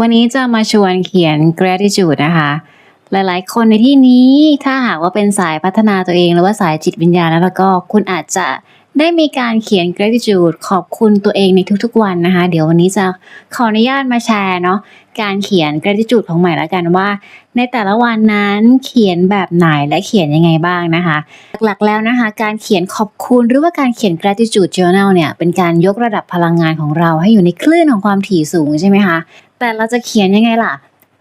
วันนี้จะมาชวนเขียน gratitude นะคะ หลายๆ คนในที่นี้ถ้าหากว่าเป็นสายพัฒนาตัวเอง หรือว่าสายจิตวิญญาณแล้วก็คุณอาจจะได้มีการเขียน gratitude ขอบคุณตัวเองในทุกๆวันนะคะ เดี๋ยววันนี้จะขออนุญาตมาแชร์เนาะการเขียน gratitude ของใหม่ล้วกันว่า ในแต่ละวันนั้นเขียนแบบไหนและเขียนยังไงบ้างนะคะ หลักๆแล้วนะคะ การเขียนขอบคุณหรือว่าการเขียน gratitude journal เนี่ยเป็นการยกระดับพลังงานของเราให้อยู่ในคลื่นของความถี่สูงใช่ไหมคะ แต่เราจะเขียนยังไงล่ะ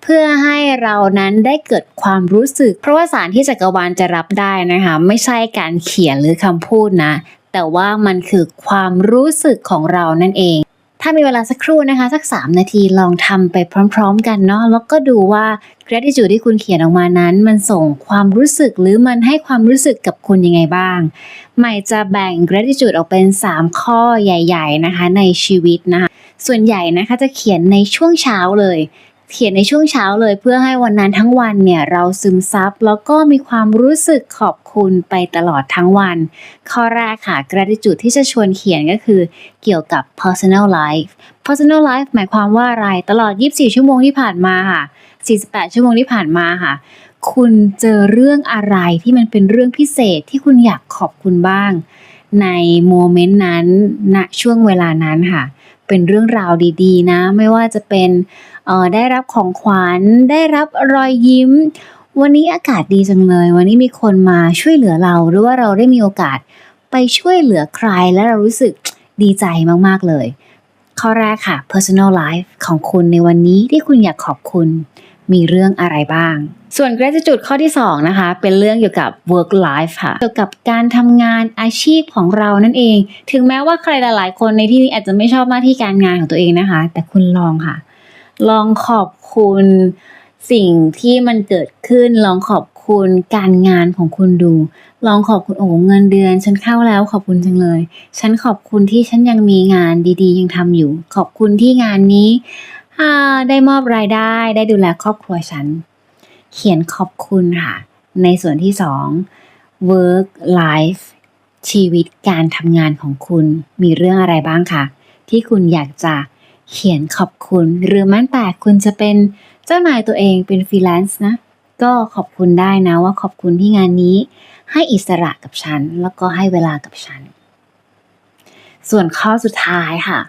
เพื่อให้เรานั้นได้เกิดความรู้สึก เพราะว่าสารที่จักรวาลจะรับได้นะคะ ไม่ใช่การเขียนหรือคำพูดนะ แต่ว่ามันคือความรู้สึกของเรานั่นเอง ถ้ามีเวลาสักครู่นะคะ สัก 3 นาทีลองทำไปพร้อม ๆ กันเนาะแล้วก็ดูว่า gratitude ที่คุณเขียนออกมานั้น มันส่งความรู้สึกหรือมันให้ความรู้สึกกับคุณยังไงบ้าง ใหม่จะแบ่ง gratitude ออกเป็น 3 ข้อใหญ่ ๆ นะคะ ในชีวิตนะคะส่วนใหญ่นะคะจะเขียนในช่วงเช้าเลย เขียนในช่วงเช้าเลยเพื่อให้วันนั้นทั้งวันเนี่ยเราซึมซับแล้วก็มีความรู้สึกขอบคุณไปตลอดทั้งวัน ข้อแรกค่ะ gratitude ที่จะชวนเขียนก็คือเกี่ยวกับ personal life personal life หมายความว่าอะไรตลอด 24 ชั่วโมงที่ผ่านมาค่ะ 48 ชั่วโมงที่ผ่านมาค่ะ คุณเจอเรื่องอะไรที่มันเป็นเรื่องพิเศษที่คุณอยากขอบคุณบ้าง ในโมเมนต์นั้นณช่วงเวลานั้นค่ะ เป็นเรื่องราวดีๆ นะ ไม่ว่าจะเป็นได้รับของขวัญได้รับรอยยิ้ม วันนี้อากาศดีจังเลย วันนี้มีคนมาช่วยเหลือเรา หรือว่าเราได้มีโอกาสไปช่วยเหลือใครและเรารู้สึกดีใจมากๆเลย ข้อแรกค่ะ personal life ของคุณในวันนี้ที่คุณอยากขอบคุณ มีเรื่องอะไรบ้าง ส่วน gratitude ข้อที่ 2 นะคะ เป็นเรื่องเกี่ยวกับ work life ค่ะ เกี่ยวกับการทำงานอาชีพของเรานั่นเอง ถึงแม้ว่าใครหลาย ๆ คนในที่นี้อาจจะไม่ชอบหน้าที่การงานของตัวเองนะคะ แต่คุณลองค่ะ ลองขอบคุณสิ่งที่มันเกิดขึ้น ลองขอบคุณการงานของคุณดู ลองขอบคุณโอ้เงินเดือน ฉันเข้าแล้วขอบคุณจังเลย ฉันขอบคุณที่ฉันยังมีงานดีๆ ยังทำอยู่ ขอบคุณที่งานนี้ได้มอบรายได้ ได้ดูแลครอบครัวฉัน เขียนขอบคุณค่ะ ในส่วนที่สอง work life ชีวิตการทำงานของคุณมีเรื่องอะไรบ้างคะที่คุณอยากจะเขียนขอบคุณ หรือแม้แต่คุณจะเป็นเจ้านายตัวเองเป็นฟรีแลนซ์นะ ก็ขอบคุณได้นะว่าขอบคุณที่งานนี้ ให้อิสระกับฉัน แล้วก็ให้เวลากับฉัน ส่วนข้อสุดท้ายค่ะ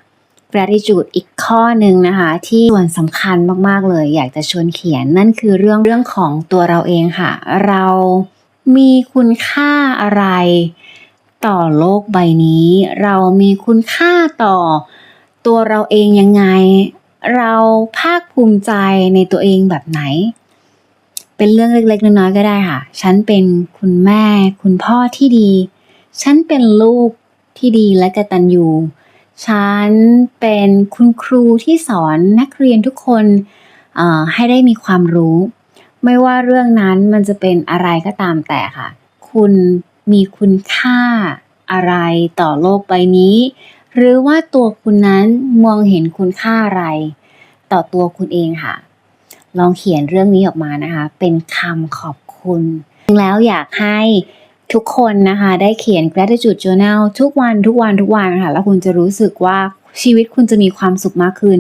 gratitude อีกข้อหนึ่งนะคะที่ส่วนสำคัญมากๆเลย อยากจะชวนเขียนนั่นคือเรื่องเรื่องของตัวเราเองค่ะ เรามีคุณค่าอะไร ต่อโลกใบนี้ เรามีคุณค่าต่อตัวเราเองยังไง เราภาคภูมิใจในตัวเองแบบไหน เป็นเรื่องเล็กๆน้อยๆก็ได้ค่ะ ฉันเป็นคุณแม่ คุณพ่อที่ดี ฉันเป็นลูกที่ดีและกะตัญญู ฉันเป็นคุณครูที่สอนนักเรียนทุกคนให้ได้มีความรู้ ไม่ว่าเรื่องนั้นมันจะเป็นอะไรก็ตามแต่ค่ะ คุณมีคุณค่าอะไรต่อโลกใบนี้ หรือว่าตัวคุณนั้นมองเห็นคุณค่าอะไร ต่อตัวคุณเองค่ะ ลองเขียนเรื่องนี้ออกมานะคะ เป็นคำขอบคุณ แล้วอยากให้ ทุกคนนะคะได้เขียน gratitude journal ทุกวันทุกวันทุกวันค่ะแล้วคุณจะรู้สึกว่าชีวิตคุณจะมีความสุขมากขึ้น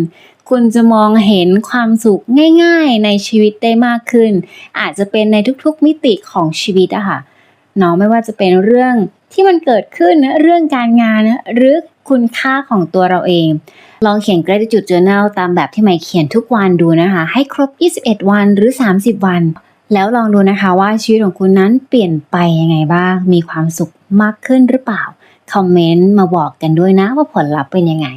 คุณจะมองเห็นความสุขง่าย ๆ ในชีวิตได้มากขึ้น อาจจะเป็นในทุกๆมิติของชีวิตอะค่ะเนาะไม่ว่าจะเป็นเรื่องที่มันเกิดขึ้นเรื่องการงานหรือคุณค่าของตัวเราเอง ลองเขียน gratitude journal ตามแบบที่ใหม่เขียนทุกวันดูนะคะ ให้ครบ 21 วันหรือ 30 วัน แล้วลองดูนะคะว่าชีวิตของคุณนั้นเปลี่ยนไปยังไงบ้าง มีความสุขมากขึ้นหรือเปล่า คอมเมนต์มาบอกกันด้วยนะว่าผลลัพธ์เป็นยังไง